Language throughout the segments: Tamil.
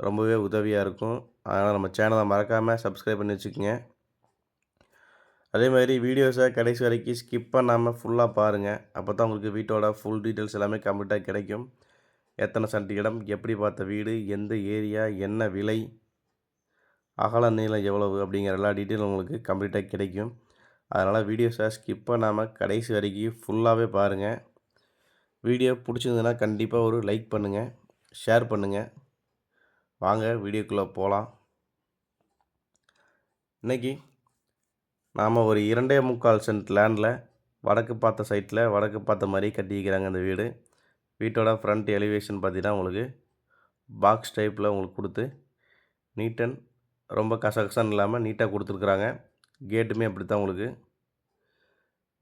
ரொம்பவே உதவியாக இருக்கும். அதனால் நம்ம சேனலை மறக்காமல் சப்ஸ்கிரைப் பண்ணி வச்சுக்கோங்க. அதே மாதிரி வீடியோஸை கடைசி வரைக்கும் ஸ்கிப் பண்ணாமல் ஃபுல்லாக பாருங்கள் அப்போ தான் உங்களுக்கு வீட்டோட ஃபுல் டீட்டெயில்ஸ் எல்லாமே கம்ப்ளீட்டாக கிடைக்கும். எத்தனை சென்ட் இடம் எப்படி பார்த்த வீடு எந்த ஏரியா என்ன விலை அகல நீளம் எவ்வளவு அப்படிங்கிற எல்லா டீட்டெயிலும் உங்களுக்கு கம்ப்ளீட்டாக கிடைக்கும். அதனால் வீடியோஸை ஸ்கிப் பண்ணாமல் கடைசி வரைக்கும் ஃபுல்லாகவே பாருங்கள் வீடியோ பிடிச்சிருந்ததுன்னா கண்டிப்பாக ஒரு லைக் பண்ணுங்கள் ஷேர் பண்ணுங்கள் வாங்க வீடியோக்குள்ளே போகலாம் இன்றைக்கி நாம் ஒரு இரண்டே முக்கால் சென்ட் லேண்டில் வடக்கு பார்த்த சைட்டில் வடக்கு பார்த்த மாதிரி கட்டிக்கிறாங்க இந்த வீடு. வீட்டோட ஃப்ரண்ட் எலிவேஷன் பார்த்தீங்கன்னா உங்களுக்கு பாக்ஸ் டைப்பில் உங்களுக்கு கொடுத்து நீட் அண்ட் ரொம்ப கசகசன் இல்லாமல் நீட்டாக கொடுத்துருக்குறாங்க. கேட்டுமே அப்படி தான் உங்களுக்கு.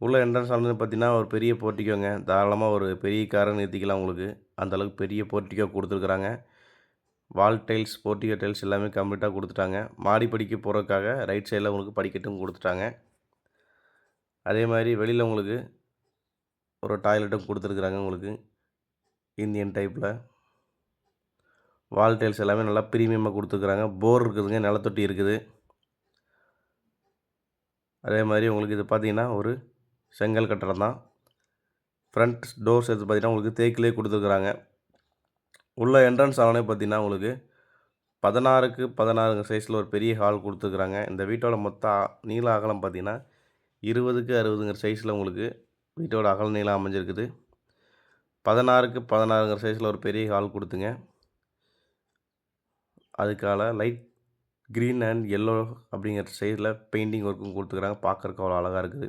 உள்ள என்ட்ரன்ஸ் ஆனது பார்த்தீங்கன்னா ஒரு பெரிய போர்ட்டிக்கோங்க தாராளமாக ஒரு பெரிய காரை நிறுத்திக்கலாம் உங்களுக்கு. அந்தளவுக்கு பெரிய போர்ட்டிக்கோ கொடுத்துருக்குறாங்க. வால் டைல்ஸ் போர்ட்டிகோ டைல்ஸ் எல்லாமே கம்ப்ளீட்டாக கொடுத்துட்டாங்க. மாடி படிக்க போகிறதுக்காக ரைட் சைடில் உங்களுக்கு படிக்கட்டும் கொடுத்துட்டாங்க. அதே மாதிரி வெளியில் உங்களுக்கு ஒரு டாய்லெட்டும் கொடுத்துருக்குறாங்க உங்களுக்கு இந்தியன் டைப்பில் வால் டைல்ஸ் எல்லாமே நல்லா ப்ரீமியமாக கொடுத்துருக்குறாங்க. போர் இருக்குதுங்க நிலத்தொட்டி இருக்குது. அதே மாதிரி உங்களுக்கு இது பார்த்திங்கன்னா ஒரு செங்கல் கட்டடம் தான். ஃப்ரண்ட் டோர்ஸ் எடுத்து பார்த்திங்கன்னா உங்களுக்கு தேக்கிலே கொடுத்துருக்குறாங்க. உள்ள என்ட்ரன்ஸ் ஆனாலே பார்த்தீங்கன்னா உங்களுக்கு பதினாறுக்கு பதினாறுங்க சைஸில் ஒரு பெரிய ஹால் கொடுத்துருக்குறாங்க. இந்த வீட்டோட மொத்த நீள அகலம் பார்த்தீங்கன்னா இருபதுக்கு அறுபதுங்கிற சைஸில் உங்களுக்கு வீட்டோட அகல நீளம் அமைஞ்சிருக்குது. பதினாறுக்கு பதினாறுங்கிற சைஸில் ஒரு பெரிய ஹால் கொடுத்துங்க. அதுக்கால லைட் க்ரீன் அண்ட் எல்லோ அப்படிங்கிற சைஸில் பெயிண்டிங் ஒர்க்கும் கொடுத்துக்கிறாங்க பார்க்குறக்கு அவ்வளோ அழகாக இருக்குது.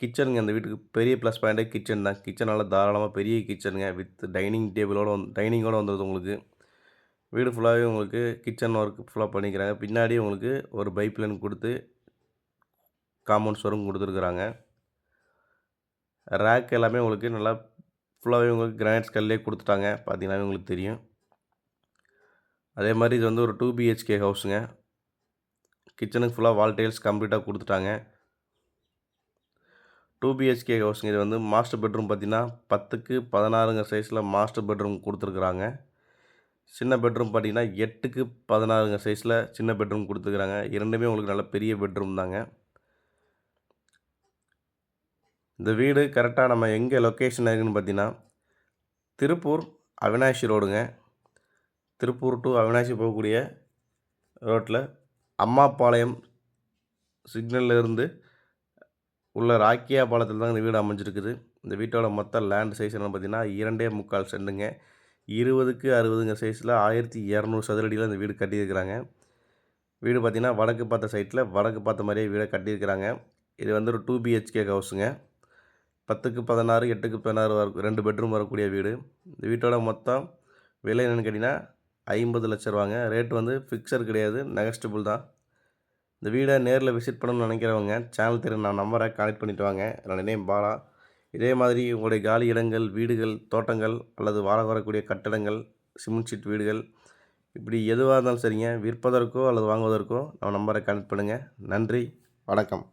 கிச்சனுங்க அந்த வீட்டுக்கு பெரிய ப்ளஸ் பாயிண்ட்டே கிச்சன் தான். கிச்சனால் தாராளமாக பெரிய கிச்சனுங்க வித் டைனிங் டேபிளோடு வந்து டைனிங்கோடு வந்துடுது உங்களுக்கு. வீடு ஃபுல்லாகவே உங்களுக்கு கிச்சன் ஒர்க் ஃபுல்லாக பண்ணிக்கிறாங்க. பின்னாடி உங்களுக்கு ஒரு பைப் லைன் கொடுத்து காம்பவுண்ட் ஸ்டோரும் கொடுத்துருக்குறாங்க. ரேக் எல்லாமே உங்களுக்கு நல்லா ஃபுல்லாகவே உங்களுக்கு கிரானைட் கல்லே கொடுத்துட்டாங்க. பார்த்தீங்கன்னா உங்களுக்கு தெரியும். அதே மாதிரி இது வந்து ஒரு டூ பிஹெச்கே ஹவுஸுங்க கிச்சனுக்கு ஃபுல்லாக வால் டைல்ஸ் கம்ப்ளீட்டாக கொடுத்துட்டாங்க. டூ பிஹெச்கே ஹவுஸுங்க இது வந்து மாஸ்டர் பெட்ரூம் பார்த்தீங்கன்னா பத்துக்கு பதினாறுங்க சைஸில் மாஸ்டர் பெட்ரூம் கொடுத்துருக்குறாங்க. சின்ன பெட்ரூம் பார்த்தீங்கன்னா எட்டுக்கு பதினாறுங்க சைஸில் சின்ன பெட்ரூம் கொடுத்துருக்குறாங்க. இரண்டுமே உங்களுக்கு நல்ல பெரிய பெட்ரூம் தாங்க. இந்த வீடு கரெக்டாக நம்ம எங்கே லொக்கேஷன் இருக்குதுன்னு பார்த்தீங்கன்னா திருப்பூர் அவினாசி ரோடுங்க. திருப்பூர் டு அவினாசி போகக்கூடிய ரோட்டில் அம்மாபாளையம் சிக்னல்லேருந்து உள்ள ராக்கியா பாலத்தில் தான் இந்த வீடு அமைஞ்சிருக்குது. இந்த வீட்டோட மொத்த லேண்ட் சைஸ் என்னென்னு பார்த்தீங்கன்னா இரண்டே முக்கால் செண்டுங்க. இருபதுக்கு அறுபதுங்க சைஸில் ஆயிரத்தி இரநூறு சதுரடியில் இந்த வீடு கட்டியிருக்கிறாங்க. வீடு பார்த்திங்கன்னா வடக்கு பார்த்த சைட்டில் வடக்கு பார்த்த மாதிரியே வீடை கட்டியிருக்கிறாங்க. இது வந்து ஒரு டூ பிஹெச்கே ஹவுஸுங்க பத்துக்கு பதினாறு எட்டுக்கு பதினாறு வர ரெண்டு பெட்ரூம் வரக்கூடிய வீடு. இந்த வீட்டோட மொத்தம் விலை என்னென்னு கேட்டிங்கன்னா ஐம்பது லட்ச ரூபாங்க. ரேட் வந்து ஃபிக்ஸர் கிடையாது. நெகஸ்டபுள் தான். இந்த வீடை நேரில் விசிட் பண்ணணும்னு நினைக்கிறவங்க சேனல் தெரியும் நான் நம்பரை கனெக்ட் பண்ணிட்டு வாங்க. என்னோடய நேம் பாலா. இதே மாதிரி உங்களுடைய காலி இடங்கள் வீடுகள் தோட்டங்கள் அல்லது வாழ வரக்கூடிய கட்டடங்கள் சிமெண்ட் ஷீட் வீடுகள் இப்படி எதுவாக இருந்தாலும் சரிங்க. விற்பதற்கோ அல்லது வாங்குவதற்கோ நம்ம நம்பரை கனெக்ட் பண்ணுங்கள் நன்றி வணக்கம்.